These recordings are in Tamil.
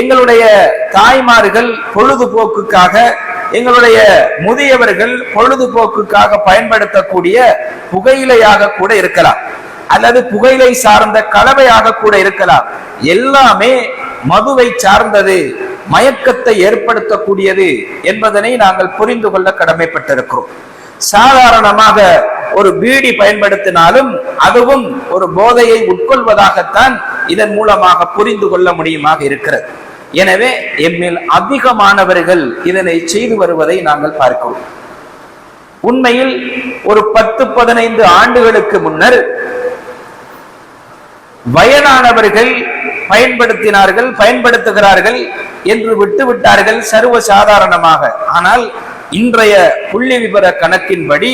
எங்களுடைய தாய்மார்கள் பொழுதுபோக்குக்காக எங்களுடைய முதியவர்கள் பொழுதுபோக்குக்காக பயன்படுத்தக்கூடிய புகையிலையாக கூட இருக்கலாம். அல்லது புகையிலை சார்ந்த கலவையாக கூட இருக்கலாம். எல்லாமே மதுவை சார்ந்தது மயக்கத்தை ஏற்படுத்தக்கூடியது என்பதனை நாங்கள் புரிந்து கொள்ள கடமைப்பட்டிருக்கிறோம். சாதாரணமாக ஒரு பீடி பயன்படுத்தினாலும் அதுவும் ஒரு போதையை உட்கொள்வதாகத்தான் இதன் மூலமாக புரிந்து கொள்ள முடியுமாக இருக்கிறது. எனவே எம்மில் அதிகமானவர்கள் இதனை செய்து வருவதை நாங்கள் பார்க்கிறோம். உண்மையில் ஒரு பத்து பதினைந்து ஆண்டுகளுக்கு முன்னர் வயதானவர்கள் பயன்படுத்தினார்கள் பயன்படுத்துகிறார்கள் என்று விட்டுவிட்டார்கள் சர்வ சாதாரணமாக ஆனால் இன்றைய புள்ளி விவர கணக்கின்படி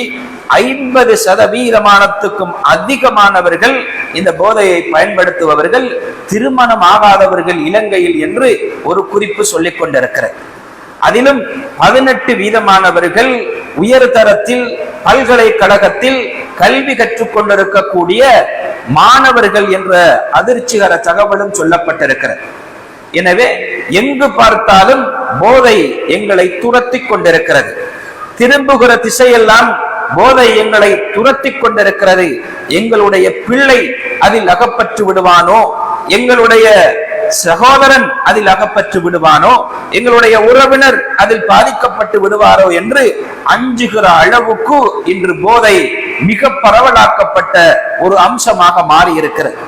ஐம்பது சதவீதமானத்துக்கும் அதிகமானவர்கள் இந்த போதையை பயன்படுத்துபவர்கள் திருமணம் ஆகாதவர்கள் இலங்கையில் என்று ஒரு குறிப்பு சொல்லிக் கொண்டிருக்கிறது. அதிலும் பதினெட்டு வீதமானவர்கள் உயர்தரத்தில் பல்கலைக்கழகத்தில் கல்வி கற்றுக்கொண்டிருக்கக்கூடிய மாணவர்கள் என்ற அதிர்ச்சிகர தகவலும் சொல்லப்பட்டிருக்கிறது. எனவே எங்கு பார்த்தாலும் போதை எங்களை துரத்தி கொண்டிருக்கிறது. திரும்புகிற திசையெல்லாம் போதை எங்களை துரத்தி கொண்டிருக்கிறது. எங்களுடைய பிள்ளை அதில் அகப்பற்று விடுவானோ? எங்களுடைய சகோதரன் அதில் அகப்பற்று விடுவானோ? எங்களுடைய உறவினர் அதில் பாதிக்கப்பட்டு விடுவாரோ என்று அஞ்சுகிற அளவுக்கு இன்று போதை மிக பரவலாக்கப்பட்ட ஒரு அம்சமாக மாறி இருக்கிறது